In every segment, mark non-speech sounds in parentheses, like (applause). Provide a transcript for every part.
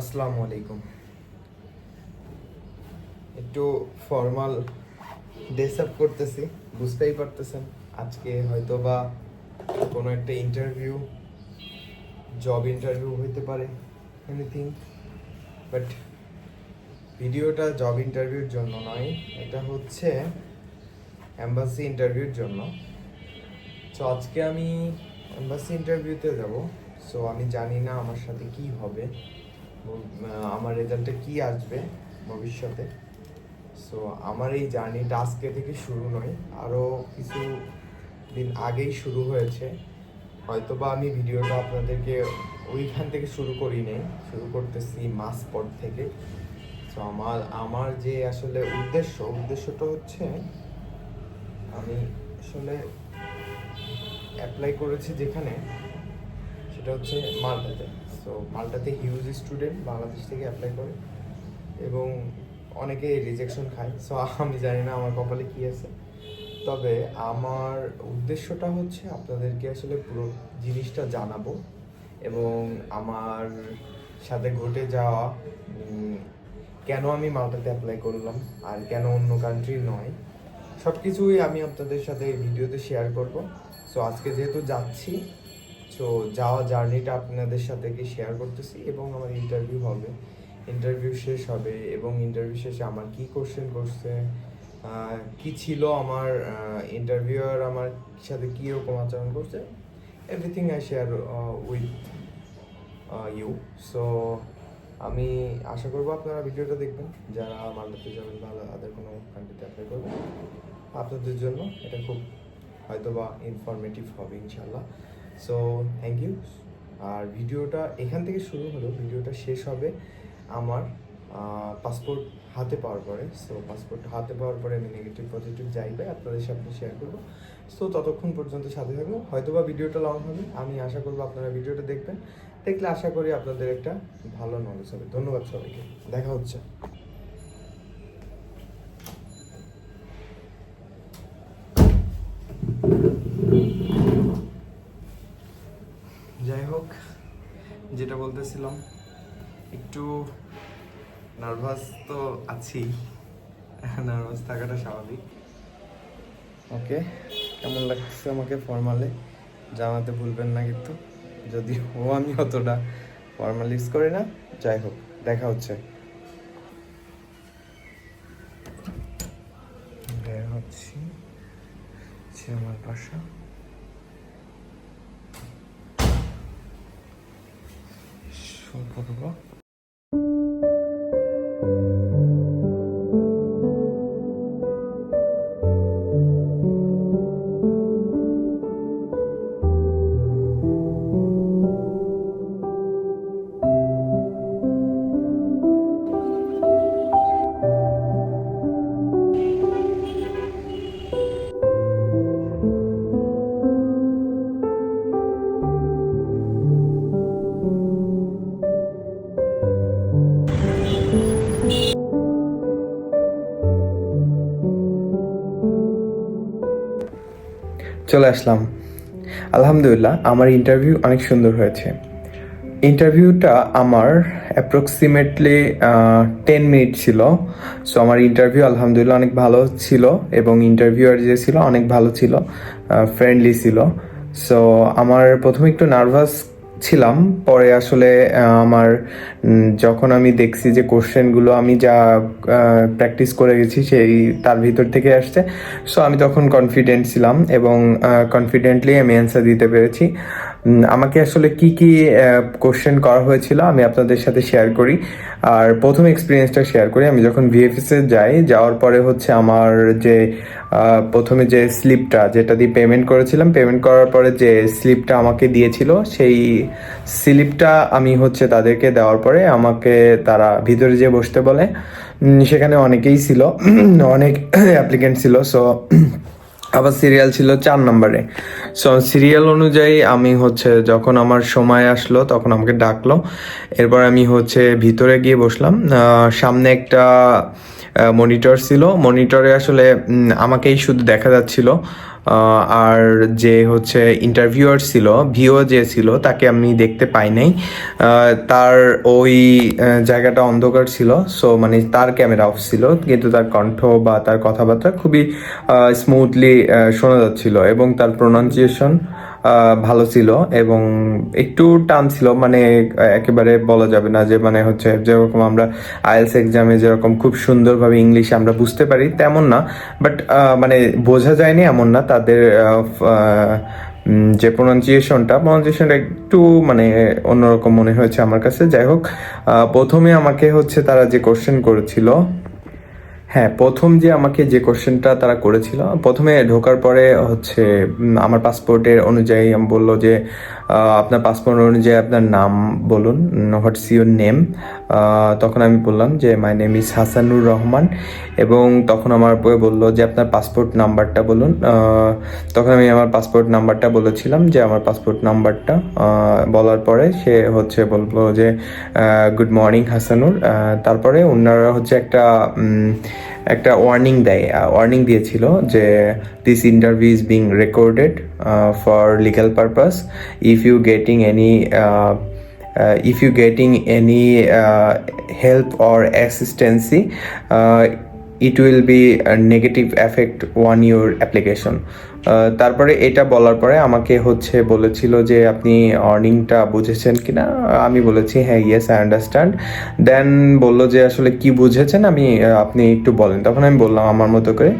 আসসালামু আলাইকুম। একটু ফর্মাল ড্রেস আপ করতেছি, বুঝতেই পারতেছেন। আজকে হয়তো বা কোনো একটা ইন্টারভিউ জব ইন্টারভিউ হইতে পারে এনিথিং বাট ভিডিওটা জব ইন্টারভিউর জন্য নয়, এটা হচ্ছে অ্যাম্বাসি ইন্টারভিউর জন্য। সো আজকে আমি এম্বাসি ইন্টারভিউতে যাব। সো আমি জানি না আমার সাথে কি হবে। আমার রেজাল্টে কি আসবে ভবিষ্যতে? সো আমার এই জার্নিটা আজকে থেকে শুরু নয় আরও কিছু দিন আগেই শুরু হয়েছে। হয়তো বা আমি ভিডিওটা আপনাদেরকে ওইখান থেকে শুরু করি নাই, শুরু করতেছি মাস পর থেকে। সো আমার আমার যে আসলে উদ্দেশ্য, উদ্দেশ্যটা হচ্ছে আমি আসলে অ্যাপ্লাই করেছি যেখানে, সেটা হচ্ছে মালটাতে সো মালটাতে হিউজ স্টুডেন্ট বাংলাদেশ থেকে অ্যাপ্লাই করে এবং অনেকে রিজেকশন খায়। সো আমি জানি না আমার কপালে কী আছে। তবে আমার উদ্দেশ্যটা হচ্ছে আপনাদেরকে আসলে পুরো জিনিসটা জানাব এবং আমার সাথে ঘটে যাওয়া কেন আমি মালটাতে অ্যাপ্লাই করলাম আর কেন অন্য কান্ট্রি নয় সব কিছুই আমি আপনাদের সাথে ভিডিওতে শেয়ার করব। সো আজকে যেহেতু যাচ্ছি সো যাওয়া জার্নিটা আপনাদের সাথে কি শেয়ার করতেছি এবং আমার ইন্টারভিউ হবে। ইন্টারভিউ শেষ হবে এবং ইন্টারভিউ শেষে আমার কি কোশ্চেন করছে কি ছিল আমার ইন্টারভিউয়ার আমার সাথে কী রকম আচরণ করছে everything I share with you so আমি আশা করব আপনারা ভিডিওটা দেখবেন। যারা মালদাতে যাবেন বা আদার কোনো কান্ট্রিতে অ্যাপ্লাই করবেন। আপনাদের জন্য এটা খুব হয়তো বা ইনফরমেটিভ হবে ইনশাল্লাহ সো থ্যাংক ইউ আর ভিডিওটা এখান থেকে শুরু হলো। ভিডিওটা শেষ হবে আমার পাসপোর্ট হাতে পাওয়ার পরে। সো পাসপোর্ট হাতে পাওয়ার পরে আমি নেগেটিভ পজিটিভ যাইবে আপনাদের সাথে শেয়ার করব। সো ততক্ষণ পর্যন্ত সাথে থাকব হয়তো বা ভিডিওটা লং হবে। আমি আশা করব আপনারা ভিডিওটা দেখবেন। দেখলে আশা করি আপনাদের একটা ভালো নলেজ হবে। ধন্যবাদ সবাইকে। দেখা হচ্ছে যাই হোক যেটা বলতেছিলাম একটু নার্ভাস তো আছি নার্ভাস (laughs) থাকাটা স্বাভাবিক। ওকে কেমন লাগছে আমাকে ফর্মালে জানাতে ভুলবেন না কিন্তু। যদি ও (laughs) আমি অতটা ফর্মাল ইউজ করি না যাই হোক দেখা হচ্ছে। হচ্ছি। হচ্ছে আমার বাসা শুরু করব চলে আসলাম। আলহামদুলিল্লাহ, আমার ইন্টারভিউ অনেক সুন্দর হয়েছে। ইন্টারভিউটা আমার অ্যাপ্রক্সিমেটলি টেন মিনিট ছিল। সো আমার ইন্টারভিউ আলহামদুলিল্লাহ অনেক ভালো ছিল এবং ইন্টারভিউয়ার যে ছিল অনেক ভালো ছিল ফ্রেন্ডলি ছিল। সো আমার প্রথমে একটু নার্ভাস ছিলাম। পরে আসলে আমার যখন আমি দেখছি যে কোশ্চেনগুলো আমি যা প্র্যাকটিস করে গেছি সেই, তার ভিতর থেকে আসছে। সো আমি তখন কনফিডেন্ট ছিলাম এবং কনফিডেন্টলি আমি অ্যান্সার দিতে পেরেছি। আমাকে আসলে কি কি কোশ্চেন করা হয়েছিল আমি আপনাদের সাথে শেয়ার করি। আর প্রথম এক্সপিরিয়েন্সটা শেয়ার করি। আমি যখন ভিএফএস এ যাই, যাওয়ার পরে হচ্ছে আমার যে প্রথমে যে স্লিপটা যেটা দিয়ে পেমেন্ট করেছিলাম পেমেন্ট করার পরে যে স্লিপটা আমাকে দিয়েছিল, সেই স্লিপটা আমি হচ্ছে তাদেরকে দেওয়ার পরে আমাকে তারা ভিতরে যে বসতে বলে। সেখানে অনেকেই ছিল, অনেক অ্যাপ্লিকেন্ট ছিল। সো আবার সিরিয়াল ছিল চার নম্বরে। সো সিরিয়াল অনুযায়ী আমি হচ্ছে যখন আমার সময় আসলো, তখন আমাকে ডাকলো। এরপর আমি হচ্ছে ভিতরে গিয়ে বসলাম। সামনে একটা মনিটর ছিল। মনিটরে আসলে আমাকেই শুধু দেখা যাচ্ছিল। আর যে হচ্ছে ইন্টারভিউয়ার ছিল, ভিও যে ছিল, তাকে আমি দেখতে পাই নাই। তার ওই জায়গাটা অন্ধকার ছিল সো মানে তার ক্যামেরা অফ ছিল, কিন্তু তার কণ্ঠ বা তার কথাবার্তা খুবই স্মুথলি শোনা যাচ্ছিল এবং তার প্রোনাউন্সিয়েশন ভালো ছিল এবং একটু টান ছিল মানে একেবারে বলা যাবে না যে মানে হচ্ছে যেরকম আমরা আইএলস এক্সামে যেরকম খুব সুন্দরভাবে ইংলিশ আমরা বুঝতে পারি তেমন না, বাট মানে বোঝা যায়নি এমন না তাদের যে প্রোনাউন্সিয়েশনটা প্রোনাউন্সিয়েশনটা একটু মানে অন্যরকম মনে হয়েছে আমার কাছে। যাই হোক প্রথমে আমাকে হচ্ছে তারা যে কোশ্চেন করেছিল হ্যাঁ প্রথম যে আমাকে যে কোশ্চেনটা তারা করেছিল, প্রথমে ঢোকার পরে হচ্ছে আমার পাসপোর্টের অনুযায়ী আমি বলল যে আপনার পাসপোর্ট অনুযায়ী আপনার নাম বলুন, হোয়াটস ইউর নেম তখন আমি বললাম যে my name is Hasanur Rahman. এবং তখন আমার বলল যে, আপনার পাসপোর্ট নাম্বারটা বলুন। তখন আমি আমার পাসপোর্ট নাম্বারটা বলেছিলাম যে, আমার পাসপোর্ট নাম্বারটা বলার পরে সে হচ্ছে বলল যে গুড মর্নিং হাসানুর। তারপরে ওনারা হচ্ছে একটা একটা ওয়ার্নিং দেয় ওয়ার্নিং দিয়েছিল যে this interview is being recorded Uh, for legal purpose. If you getting any uh, uh, if you getting any uh, help or assistance uh, it will be a negative effect on your application. তারপরে এটা বলার পরে আমাকে হচ্ছে বলেছিল যে আপনি অর্নিংটা বুঝেছেন কিনা? আমি বলেছি হ্যাঁ ইয়েস আই আন্ডারস্ট্যান্ড দেন বলল যে, আসলে কি বুঝেছেন? আমি আপনি একটু বলেন। তখন আমি বললাম, আমার মতো করে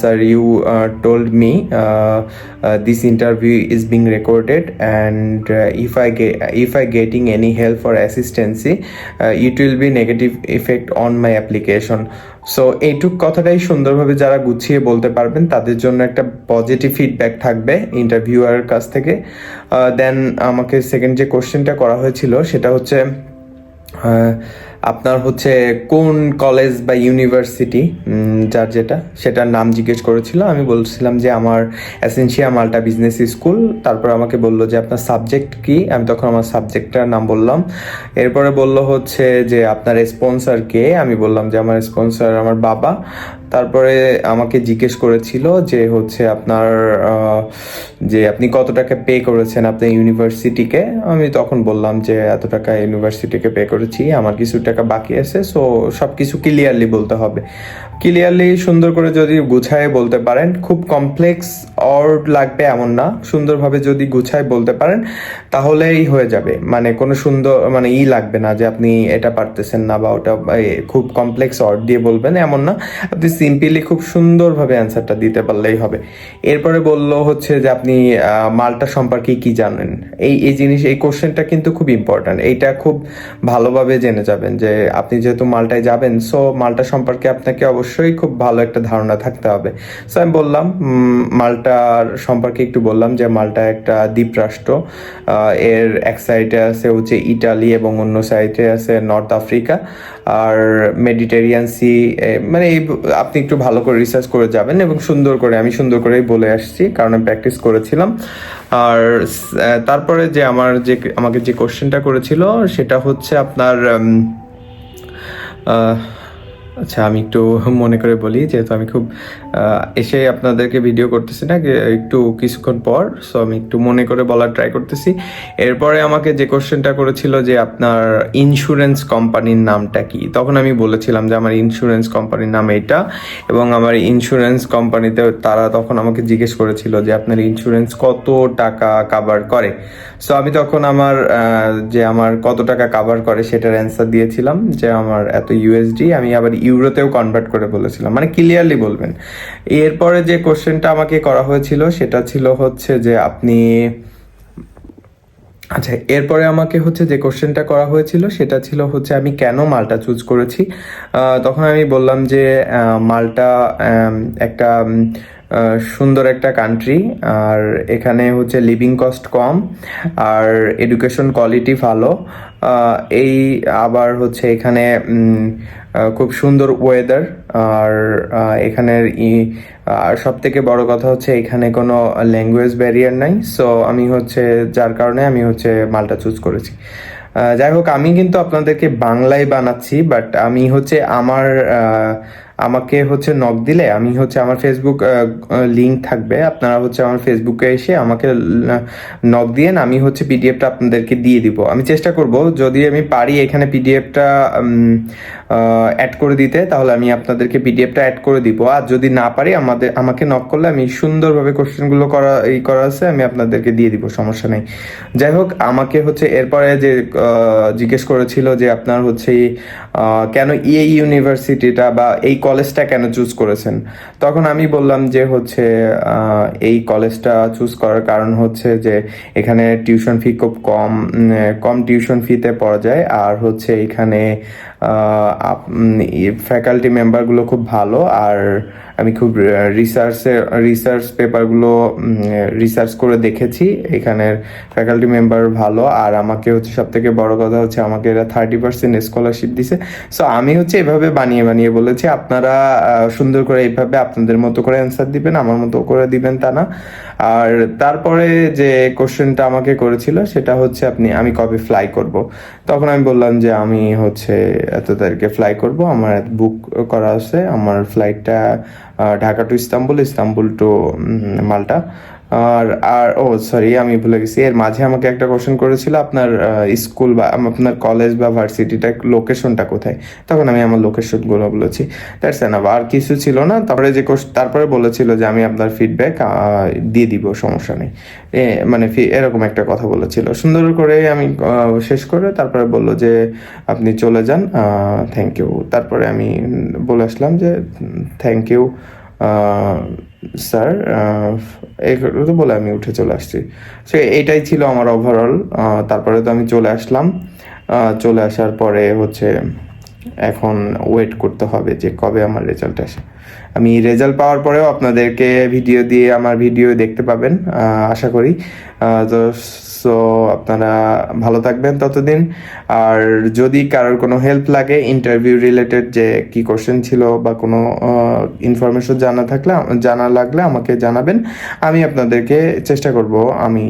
sir you told me this interview is being recorded and if I if I getting any help for assistance it will be negative effect on my application so এইটুক কথাটাই সুন্দরভাবে যারা গুছিয়ে বলতে পারবেন, তাদের জন্য একটা পজিটিভ ফিডব্যাক থাকবে ইন্টারভিউয়ার কাছ থেকে। দেন আমাকে সেকেন্ড যে কোশ্চেনটা করা হয়েছিল, সেটা হচ্ছে আপনার হচ্ছে কোন কলেজ বা ইউনিভার্সিটি যার যেটা, সেটার নাম জিজ্ঞেস করেছিল। আমি বলছিলাম যে আমার অ্যাসেন্সিয়া মাল্টা বিজনেস স্কুল তারপর আমাকে বলল যে, আপনার সাবজেক্ট কি? আমি তখন আমার সাবজেক্টটার নাম বললাম। এরপরে বলল হচ্ছে যে, আপনার স্পন্সর কে? আমি বললাম যে, আমার স্পন্সর আমার বাবা। তারপরে আমাকে জিজ্ঞেস করেছিল যে হচ্ছে আপনার যে আপনি কত টাকা পে করেছেন আপনার ইউনিভার্সিটিকে? আমি তখন বললাম যে এত টাকা ইউনিভার্সিটিকে পে করেছি, আমার কিছু টাকা বাকি আছে সো সব কিছু ক্লিয়ারলি বলতে হবে। ক্লিয়ারলি সুন্দর করে যদি গুছায় বলতে পারেন, খুব কমপ্লেক্স অর্ড লাগবে এমন না। সুন্দরভাবে যদি গুছায় বলতে পারেন তাহলেই হয়ে যাবে। মানে কোনো সুন্দর মানে ই লাগবে না যে আপনি এটা পারতেছেন না বা ওটা খুব কমপ্লেক্স অর্ড দিয়ে বলবেন এমন না। আপনি সিম্পলি খুব সুন্দরভাবে অ্যান্সারটা দিতে পারলেই হবে। এরপরে বলল হচ্ছে যে আপনি মালটা সম্পর্কে কি জানেন? এই এই জিনিস এই কোশ্চেনটা কিন্তু খুব ইম্পর্ট্যান্ট এইটা খুব ভালোভাবে জেনে যাবেন যে আপনি যেহেতু মালটায় যাবেন সো মালটা সম্পর্কে আপনাকে অবশ্যই খুব ভালো একটা ধারণা থাকতে হবে। সো আমি বললাম উম, মালটার সম্পর্কে একটু বললাম যে মালটা একটা দ্বীপরাষ্ট্র এর এক সাইডে আছে হচ্ছে ইটালি এবং অন্য সাইডে আছে নর্থ আফ্রিকা। আর মেডিটেরিয়ান সি মানে এই আপনি একটু ভালো করে রিসার্চ করে যাবেন এবং সুন্দর করে, আমি সুন্দর করেই বলে আসছি, কারণ আমি প্র্যাকটিস করেছিলাম। আর তারপরে যে আমার যে, আমাকে যে কোশ্চেনটা করেছিল, সেটা হচ্ছে আপনার আচ্ছা আমি একটু মনে করে বলি, যেহেতু আমি খুব এসে আপনাদেরকে ভিডিও করতেছি না একটু কিছুক্ষণ পর সো আমি একটু মনে করে বলার ট্রাই করতেছি। এরপরে আমাকে যে কোশ্চেনটা করেছিল যে আপনার ইন্স্যুরেন্স কোম্পানির নামটা কি, তখন আমি বলেছিলাম যে আমার ইন্স্যুরেন্স কোম্পানির নাম এটা, এবং আমার ইন্স্যুরেন্স কোম্পানিতে তারা তখন আমাকে জিজ্ঞেস করেছিল যে আপনার ইন্স্যুরেন্স কত টাকা কাভার করে। সো আমি তখন আমার যে আমার কত টাকা কাভার করে, সেটার অ্যান্সার দিয়েছিলাম যে আমার এত ইউএসডি আমি আবার ইউরোতেও কনভার্ট করে বলেছিলাম। মানে ক্লিয়ারলি বলবেন। এরপরে যে কোশ্চেনটা আমাকে করা হয়েছিল, সেটা ছিল হচ্ছে যে আপনি আচ্ছা এরপরে আমাকে হচ্ছে যে কোশ্চেনটা করা হয়েছিল, সেটা ছিল হচ্ছে আমি কেন মালটা চুজ করেছি? তখন আমি বললাম যে মালটা একটা সুন্দর একটা কান্ট্রি আর এখানে হচ্ছে লিভিং কস্ট কম, আর এডুকেশন কোয়ালিটি ভালো এই আবার হচ্ছে এখানে খুব সুন্দর ওয়েদার আর এখানের সব থেকে বড় কথা হচ্ছে এখানে কোনো ল্যাঙ্গুয়েজ ব্যারিয়ার নাই সো আমি হচ্ছে, যার কারণে আমি হচ্ছে মালটা চুজ করেছি। যাই হোক, আমি কিন্তু আপনাদেরকে বাংলায় বানাচ্ছি বাট আমি হচ্ছে আমার আমাকে হচ্ছে নক দিলে, আমি হচ্ছে আমার ফেসবুক লিঙ্ক থাকবে। আপনারা হচ্ছে আমার ফেসবুকে এসে আমাকে নক দিয়েন আমি হচ্ছে পিডিএফটা আপনাদেরকে দিয়ে দিব। আমি চেষ্টা করব, যদি আমি পারি এখানে পিডিএফটা অ্যাড করে দিতে, তাহলে আমি আপনাদেরকে পিডিএফটা অ্যাড করে দিব। আর যদি না পারি, আমাদের, আমাকে নক করলে আমি সুন্দরভাবে কোশ্চেনগুলো করা এই করা আছে, আমি আপনাদেরকে দিয়ে দিব, সমস্যা নেই। যাই হোক, আমাকে হচ্ছে এরপরে যে জিজ্ঞেস করেছিল যে আপনার হচ্ছে কেন এই ইউনিভার্সিটিটা বা এই কলেজটা কেন চুজ করেছেন? তখন আমি বললাম যে হচ্ছে এই কলেজটা চুজ করার কারণ হচ্ছে যে এখানে টিউশন ফি খুব কম কম টিউশন ফিতে পড়া যায়। আর হচ্ছে এখানে ফ্যাকাল্টি মেম্বারগুলো খুব ভালো, আর আমি খুব রিসার্চে রিসার্চ পেপারগুলো রিসার্চ করে দেখেছি। এখানের ফ্যাকাল্টি মেম্বার ভালো, আর আমাকে হচ্ছে সব থেকে বড় কথা হচ্ছে আমাকে এরা থার্টি পার্সেন্ট স্কলারশিপ দিছে। সো আমি হচ্ছে এভাবে বানিয়ে বানিয়ে বলেছি, আপনারা সুন্দর করে এইভাবে আপনাদের মতো করে অ্যান্সার দিবেন, আমার মতো করে দিবেন তা না। আর তারপরে যে কোশ্চেনটা আমাকে করেছিল, সেটা হচ্ছে আপনি, আমি কবে ফ্লাই করব? তখন আমি বললাম যে আমি হচ্ছে এত তারিখে ফ্লাই করব। আমার বুক করা আছে। আমার ফ্লাইটটা Dhaka to Istanbul Istanbul to Malta. আর আর, ও সরি আমি ভুলে গেছি। এর মাঝে আমাকে একটা কোশ্চেন করেছিল, আপনার স্কুল বা আপনার কলেজ বা ভার্সিটিটা লোকেশনটা কোথায়? তখন আমি আমার লোকেশনগুলো বলেছি। দ্যাটস এনাফ আর কিছু ছিল না, তারপরে যে তারপরে বলেছিল যে আমি আপনার ফিডব্যাক দিয়ে দিব, সমস্যা নেই। মানে এরকম একটা কথা বলেছিল। সুন্দর করে আমি শেষ করে তারপরে বলল যে, আপনি চলে যান থ্যাংক ইউ তারপরে আমি বলে আসলাম যে থ্যাংক ইউ স্যার এগুলো তো বলে আমি উঠে চলে আসছি। সে এটাই ছিল আমার ওভারঅল তারপরে তো আমি চলে আসলাম। চলে আসার পরে হচ্ছে এখন ওয়েট করতে হবে যে কবে আমার রেজাল্ট আসে। আমি রেজাল্ট পাওয়ার পরেও আপনাদেরকে ভিডিও দিয়ে আমার ভিডিও দেখতে পাবেন আশা করি। তো সো আপনারা ভালো থাকবেন ততদিন। আর যদি কারোর কোনো হেল্প লাগে ইন্টারভিউ রিলেটেড যে কি কোশ্চেন ছিল বা কোনো ইনফরমেশন জানা থাকলে, জানা লাগলে আমাকে জানাবেন। আমি আপনাদেরকে চেষ্টা করব, আমি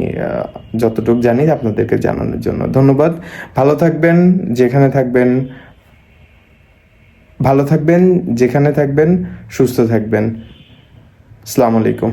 যতটুকু জানি আপনাদেরকে জানানোর জন্য। ধন্যবাদ। ভালো থাকবেন, যেখানে থাকবেন ভালো থাকবেন যেখানে থাকবেন সুস্থ থাকবেন। আসসালামু আলাইকুম।